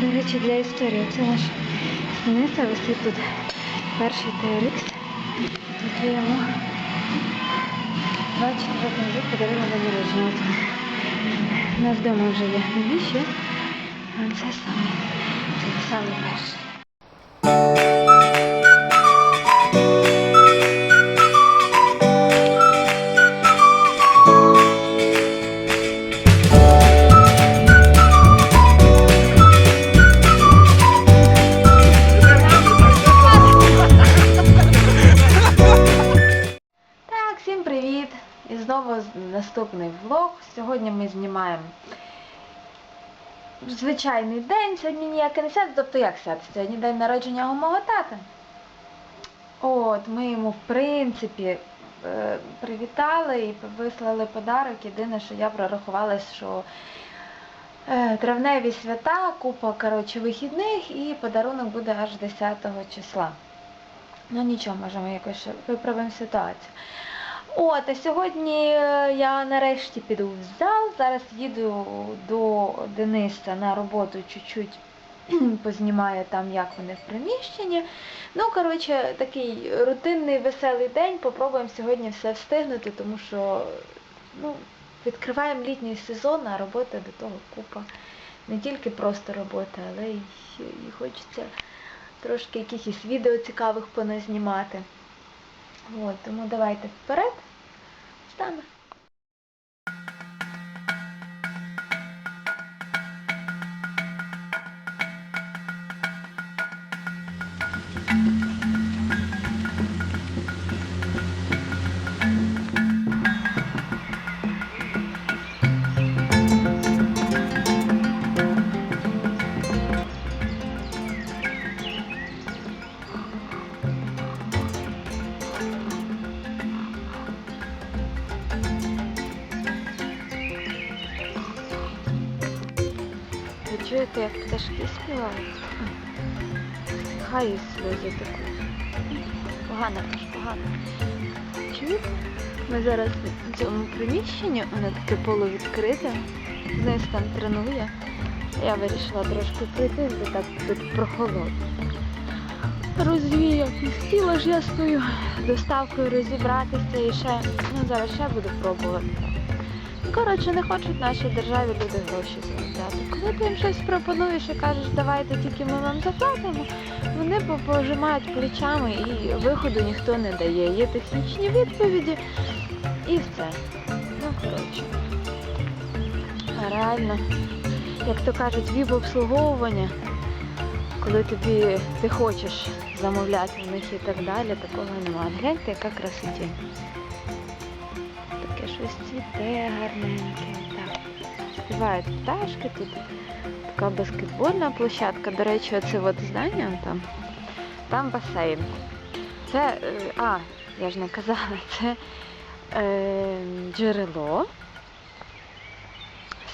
До речі, для історії це наш Дениса висить тут перший TRX, який я йому 24 років подарила на народження. От він. У нас вдома вже є новіші, а це саме, це саме перший. Всім привіт! І знову наступний влог. Сьогодні ми знімаємо звичайний день, сьогодні ніяке не свято, тобто як свято? Сьогодні день народження у мого тата. От, ми йому, в принципі, е, привітали і вислали подарок. Єдине, що я прорахувалась, що е, травневі свята, купа коротше, вихідних і подарунок буде аж 10 числа. Ну нічого, може ми якось виправимо ситуацію. От, а сьогодні е, я нарешті піду в зал. Зараз їду до Дениса на роботу чуть-чуть познімаю там, як вони в приміщенні. Ну, коротше, такий рутинний веселий день. Попробуємо сьогодні все встигнути, тому що ну, відкриваємо літній сезон, а роботи до того купа. Не тільки просто робота, але й, і хочеться трошки якихось відео цікавих поназнімати. От, тому давайте вперед з. Пташки співають? Хай і сльози текуть. Погано теж погано. Чуєте? Ми зараз в цьому приміщенні, воно таке полувідкрите. Денис там тренує. Я вирішила трошки прийти, бо так тут прохолодно. Розвіяв. І хотіла ж я з доставкою розібратися і ще, ну зараз ще буду пробувати. Коротше, не хочуть нашій державі люди гроші заробляти. Коли ти їм щось пропонуєш і кажеш, давайте тільки ми вам заплатимо, вони пожимають плечами і виходу ніхто не дає. Є технічні відповіді і все. Ну, коротше. А реально, як то кажуть, віп-обслуговування, коли тобі ти хочеш замовляти в них і так далі, такого немає. Гляньте, яка красотінь. Щось цвіте гарненьке. Так. Співають пташки тут. Така баскетбольна площадка. До речі, оце от здання там. Там басейн. Це, е, а, я ж не казала, це е, джерело.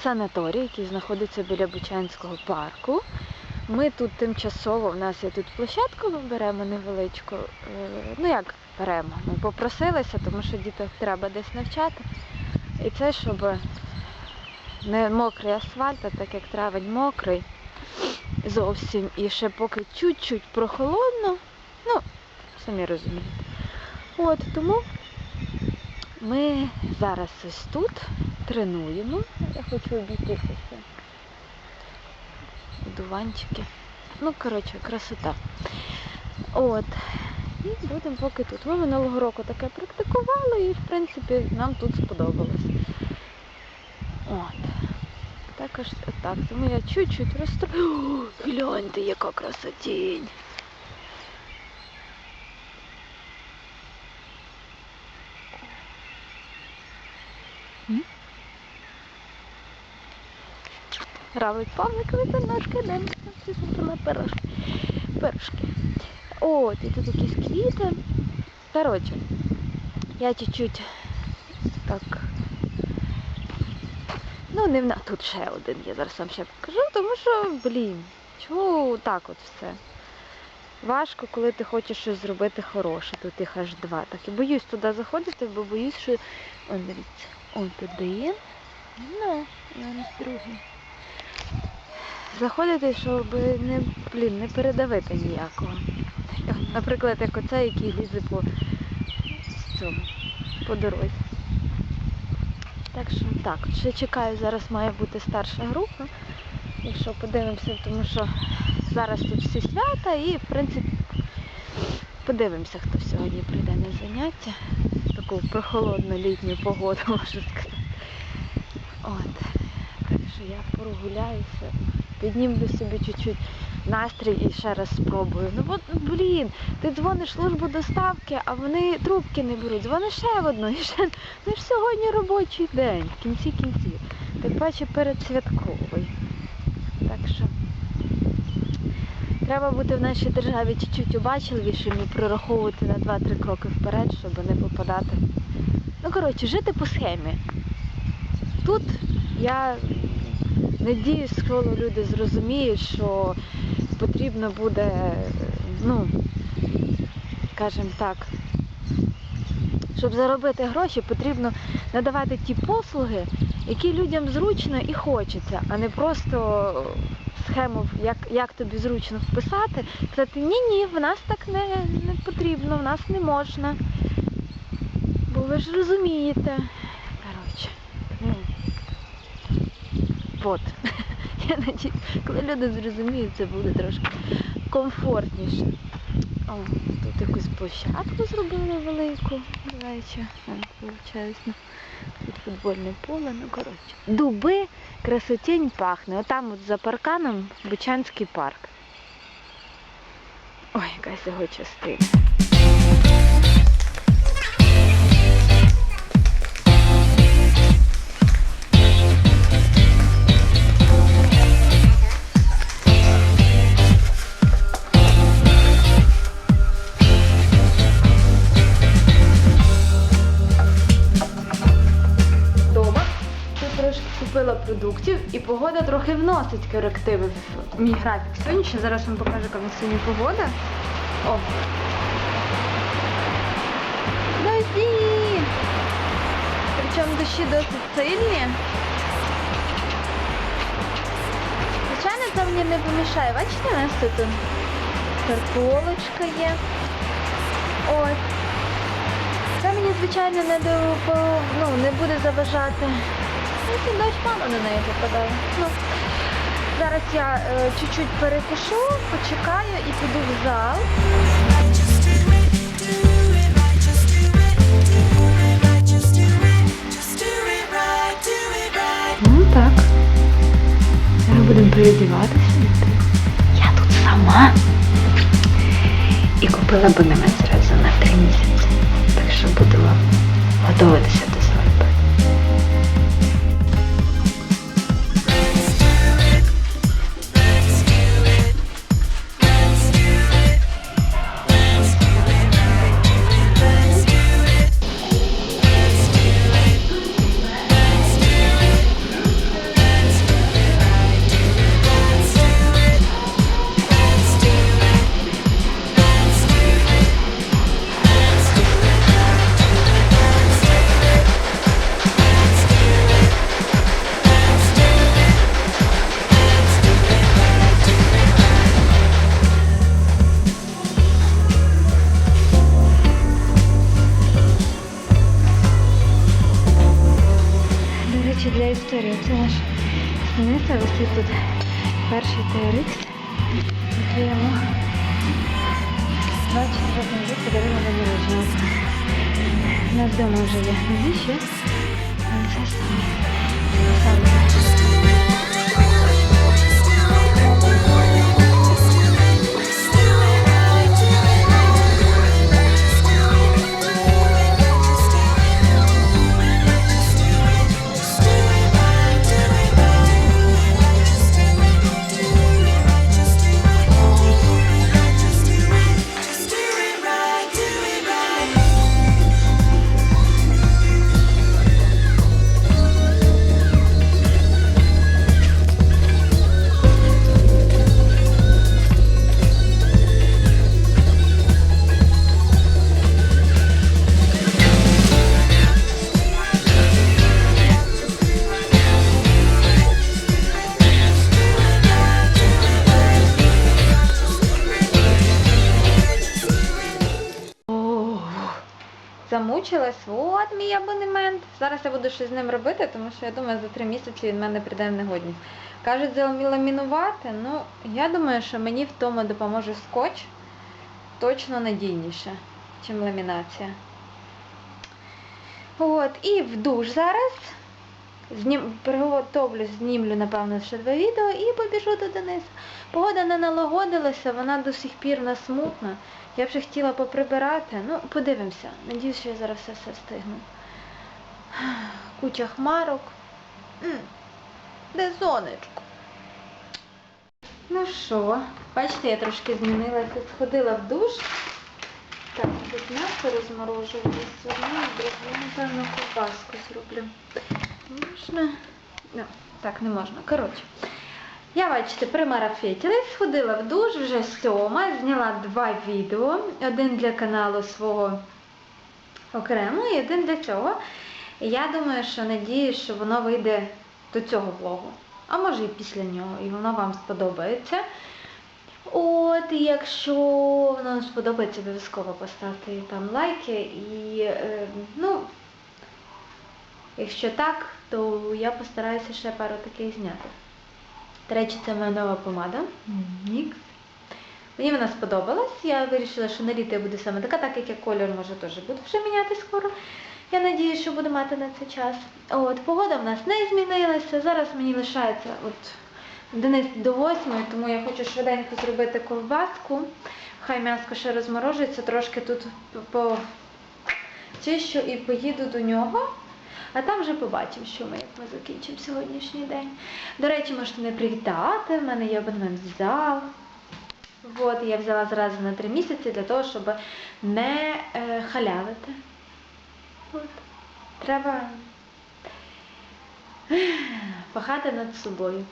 Санаторій, який знаходиться біля Бучанського парку. Ми тут тимчасово, в нас є тут площадку, ми беремо невеличку. е, Ну як беремо? Ми попросилися, тому що діток треба десь навчати. І це, щоб не мокрий асфальт, а так як травень мокрий зовсім. І ще поки чуть-чуть прохолодно. Ну, самі розумієте. От тому ми зараз ось тут тренуємо. Я хочу обійтися. Дуванчики. Ну, коротше, красота. От. І будемо поки тут. Ми минулого року таке практикували і, в принципі, нам тут сподобалось. От. Також так. Тому я чуть-чуть розстрою. Гляньте, яка красотінь. Равить Павлик витоножки, немка, на пирожки. Пирожки. От, і тут якісь квіти. Коротше, я чуть-чуть так. Ну, не вна. Тут ще один, я зараз вам ще покажу, тому що, блін, чого так от все. Важко, коли ти хочеш щось зробити хороше, тут їх аж два. Так і боюсь туди заходити, бо боюсь, що. Он дивіться, он один. Ну, і он другий. заходити, щоб не, блін, не передавити ніякого. Наприклад, як оцей, який лізе по цьому, по дорозі. Так що так, ще чекаю, зараз має бути старша група. Якщо подивимося, тому що зараз тут всі свята і в принципі подивимося, хто сьогодні прийде на заняття. Таку прохолодну літню погоду, можу сказати. От. Так що я прогуляюся, піднімлю собі чуть-чуть настрій і ще раз спробую. Ну от, блін, ти дзвониш службу доставки, а вони трубки не беруть. Дзвониш ще в одну і ще. Ну ж сьогодні робочий день, в кінці кінців. Так паче передсвятковий. Так що треба бути в нашій державі чуть-чуть обачливішим і прораховувати на 2-3 кроки вперед, щоб не попадати. Ну, коротше, жити по схемі. Тут я надіюсь, що люди зрозуміють, що потрібно буде, ну, скажімо так, щоб заробити гроші, потрібно надавати ті послуги, які людям зручно і хочеться, а не просто схему, як, як тобі зручно вписати, сказати, ні-ні, в нас так не, не потрібно, в нас не можна. Бо ви ж розумієте. Коротше. Ну, от. Я надію, коли люди зрозуміють, це буде трошки комфортніше. О, тут якусь площадку зробили велику, речі. Виходить, тут футбольне поле, ну коротше. Дуби, красотінь пахне. Отам от за парканом Бучанський парк. Ой, якась його частина. Погода трохи вносить корективи в мій графік сьогодні. Зараз вам покажу, яка сьогодні погода. О. Дожді! Причому дощі досить сильні. Звичайно, це мені не помішає. Бачите, у нас тут картолочка є. Ось. Це мені, звичайно, не до ну, не буде заважати. Ну, дощ мало на неї попадає. Ну, зараз я е, чуть-чуть перекушу, почекаю і піду в зал. Ну так. Зараз будемо переодіватися. Я тут сама. І купила абонемент зразу на три місяці. Так що будемо готуватися речі, для історії це наш станиця Ось тут перший TRX, йому 24 рік подарили на народження. У нас вдома вже є навіщо? Це. Саме. Замучилась. От мій абонемент. Зараз я буду щось з ним робити, тому що я думаю, за три місяці він мене прийде в негодність. Кажуть, заламінувати. Ну, я думаю, що мені в тому допоможе скотч точно надійніше, ніж ламінація. От, і в душ зараз. Знім, приготовлю, знімлю, напевно, ще два відео і побіжу до Дениса. Погода не налагодилася, вона до сих пір в нас смутна. Я ще хотіла поприбирати. Ну, подивимося. Надіюсь, що я зараз все, все встигну. Куча хмарок. М, Де сонечко? Ну що, бачите, я трошки змінилася, сходила в душ. Так, тут м'ясо розморожую десь одну, другу, напевно, ковбаску зроблю. Можна? Ну, так, не можна. Коротше. Я, бачите, примарафетілась, сходила в душ, вже сьома, зняла два відео. Один для каналу свого окремо і один для цього. Я думаю, що надіюсь, що воно вийде до цього влогу. А може і після нього, і воно вам сподобається. От, якщо воно сподобається, обов'язково поставте там лайки і, е, ну, якщо так, то я постараюся ще пару таких зняти. До речі, це моя нова помада. Нікс. Мені вона сподобалась. Я вирішила, що на літо я буду саме така, так як я колір може теж буду вже міняти скоро. Я надію, що буду мати на це час. От, погода в нас не змінилася. Зараз мені лишається от Денис до восьмої, тому я хочу швиденько зробити ковбаску. Хай м'яско ще розморожується, трошки тут по чищу і поїду до нього. А там вже побачимо, що ми, ми закінчимо сьогоднішній день. До речі, можете мене привітати. В мене є абонемент в зал. От, я взяла зразу на три місяці для того, щоб не е, халявити. От. Треба пахати над собою.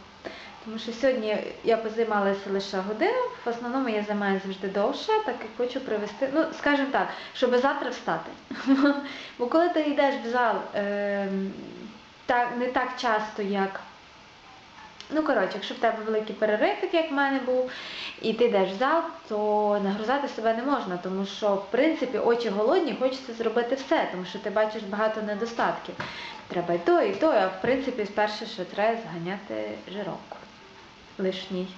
Тому що сьогодні я позаймалася лише годину, в основному я займаюся завжди довше, так як хочу привести, ну, скажімо так, щоб завтра встати. Бо коли ти йдеш в зал е, так, не так часто, як. Ну, коротше, якщо в тебе великий перерив, як в мене був, і ти йдеш в зал, то нагрузати себе не можна, тому що, в принципі, очі голодні, хочеться зробити все, тому що ти бачиш багато недостатків. Треба і то, і то, а в принципі, спершу, що треба зганяти жирок лишній.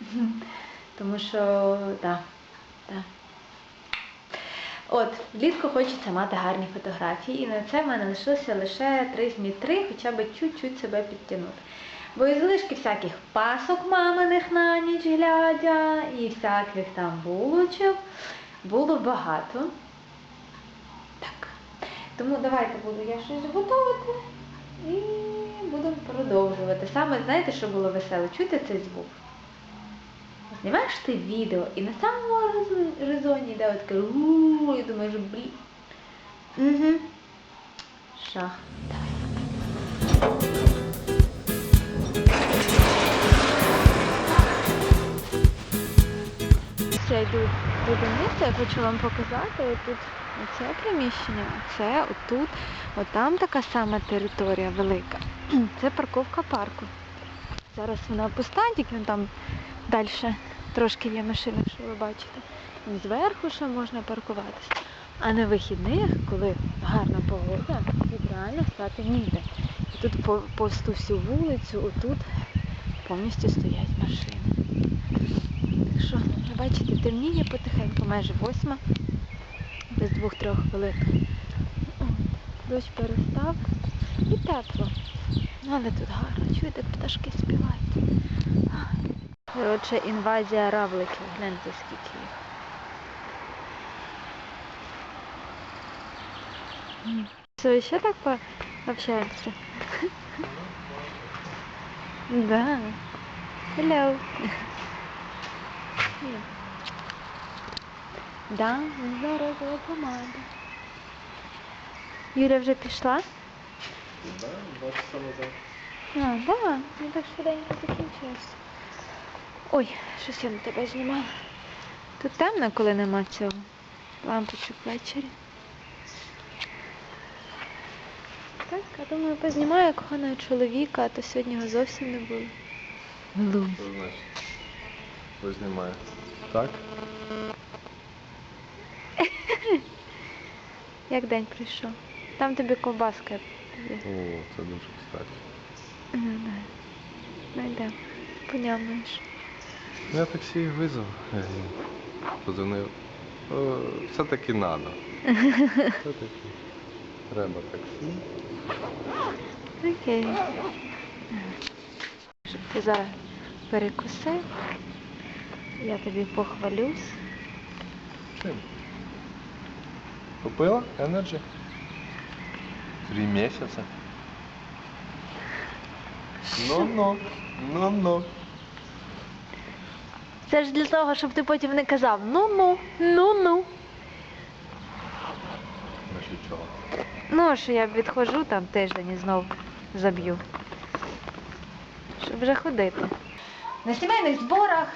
Тому що, так, так. От, влітку хочеться мати гарні фотографії, і на це в мене лишилося лише 3 змі 3, хоча б чуть-чуть себе підтягнути. Бо і залишки всяких пасок маминих на ніч глядя, і всяких там булочок було багато. Так. Тому давайте буду я щось готувати і буду продовжувати. Саме знаєте, що було весело? Чуєте цей звук? Знімаєш ти відео і на самому резоні йде таке у і думаєш, блін. Угу. Шах. Все, йду до Дениса, я хочу вам показати тут оце приміщення, оце, отут, отам така сама територія велика. Це парковка парку. Зараз вона пуста, тільки там далі трошки є машини, що ви бачите. І зверху ще можна паркуватися. А на вихідних, коли гарна погода, тут реально стати ніде. І тут по, по всю вулицю, отут повністю стоять машини. Так що, ви бачите, темніє потихеньку, майже восьма, без двох-трьох хвилин. Дощ перестав і тепло. Але тут гарно, чуєте, пташки співають. Коротше, інвазія равликів. Гляньте, скільки їх. Все, ще так пообщаемся? Да. Hello. Да, зараз помада. Юля вже пішла? Да, два часа назад. А, да, не так швиденько закінчилось. Ой, щось я на тебе знімала. Тут темно, коли нема цього. Лампочок ввечері. Так, я думаю, познімаю коханого чоловіка, а то сьогодні його зовсім не було. Лу. Що значить? Познімаю. Так? Як день прийшов? Там тобі ковбаска. О, це дуже кстати. Ну, да. Ну йде. Понямуєш. Я таксі визвав. Я Позвонив. Все-таки надо. Все-таки. Треба таксі. Окей. Щоб ти зараз перекусив. Я тобі похвалюсь. Чим? Купила Energy? Три місяці. Ну-ну, ну-ну. Це ж для того, щоб ти потім не казав ну-ну, ну-ну. Ну, що я відходжу там тиждень і знов заб'ю. Щоб вже ходити. На сімейних зборах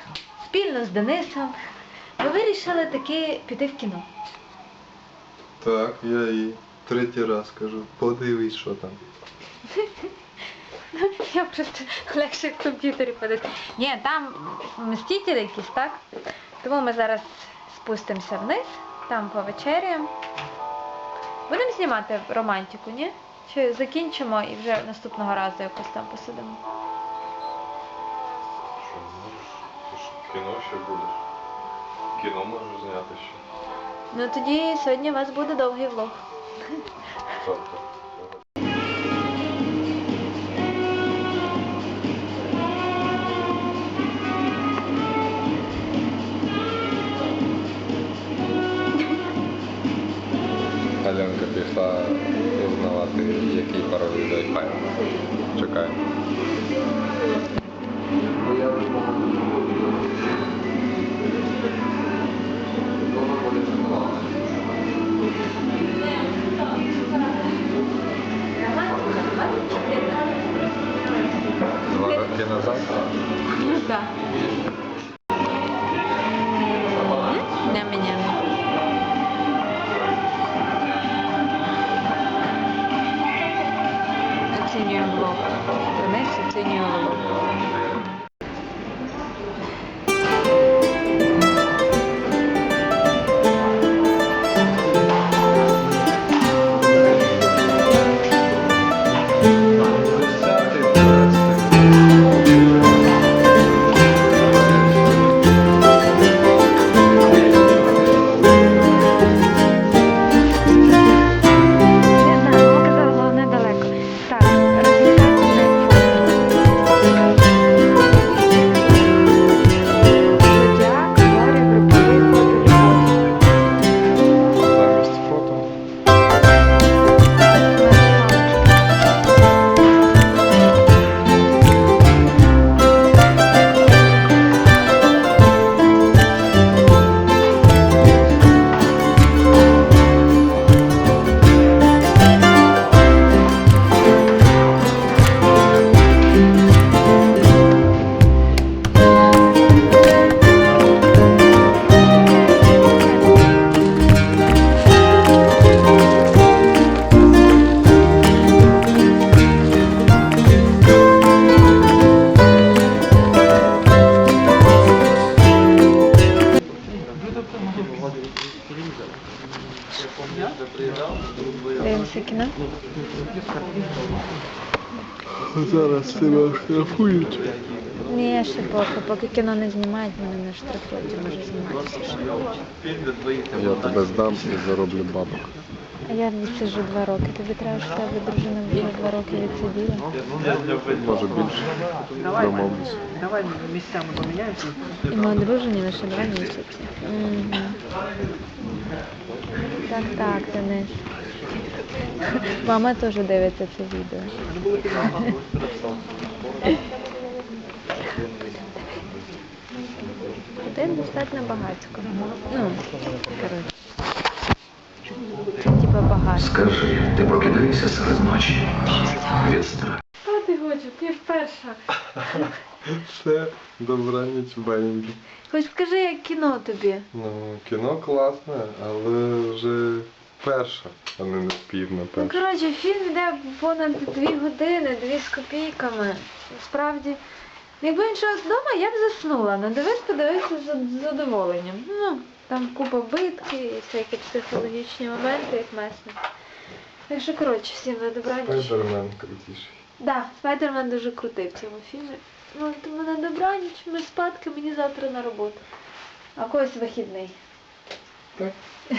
спільно з Денисом ми вирішили таки піти в кіно. Так, я їй третій раз кажу, подивись, що там. Я просто легше в комп'ютері подати. Ні, там мстителі якісь, так? Тому ми зараз спустимося вниз, там повечеряємо. Будемо знімати романтику, ні? Чи закінчимо і вже наступного разу якось там посидимо? Що, можеш? Ти ж кіно ще будеш. Кіно можеш зняти ще. Ну тоді сьогодні у вас буде довгий влог. Тобто. Пішла узнавати, який пароль від Wi-Fi. Чекай. Два роки назад. Ну так. Штрафують. Ні, ще поки, поки кіно не знімають, мене не штрафують, я можу зніматися. ще. Я тебе здам і зароблю бабок. А я відсиджу два роки. Тобі треба, щоб тебе дружина вже два роки відсиділа. Може більше. Домовлюсь. Давай місцями поміняємося. І ми одружені лише два місяці. Мгм. Так, так, Денис. Мама теж дивиться це відео. Один достатньо багатько. Ну, коротше. Типа багато. Скажи, ти прокидаєшся серед ночі від страху. Що ти хочеш? Ти перша. Все, добраніч, беньки. Хоч скажи, як кіно тобі. Ну, кіно класне, але вже перша, а не неспівна Ну, перша. коротше, фільм йде понад дві години, дві з копійками. Справді, Якби він щось вдома, я б заснула. Ну дивись, подивився з з задоволенням. Ну, там купа битки і всякі психологічні моменти, як месник. Так що, коротше, всім на добраніч. Спайдермен крутіший. Да, Спайдермен дуже крутий в цьому фільмі. Ну, тому на добраніч, ми спадки, мені завтра на роботу. А когось вихідний. Так.